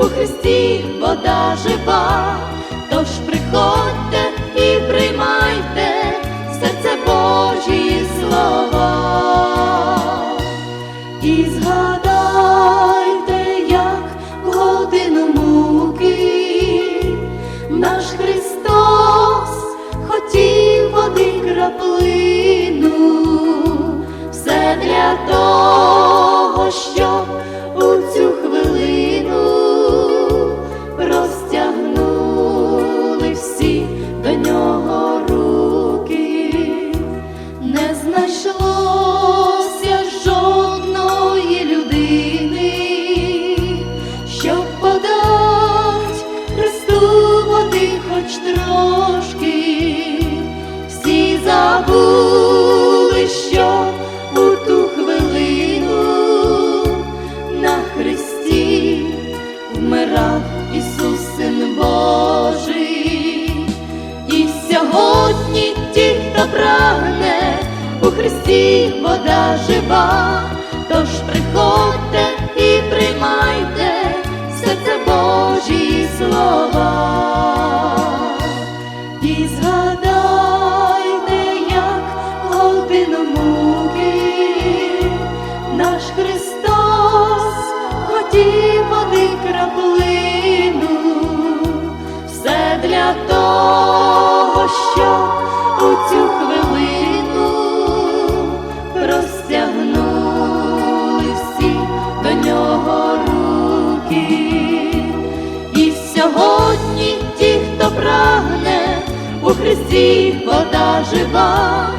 у Христі вода жива, тож приходьте знайшлося жодної людини, щоб подать Христу хоч трошки, у вода жива, тож приходьте і приймайте серце Божі слова. І згадайте, як в годину муки наш Христос хотів води краплину, все для того, щоб у цю у Христі вода жива,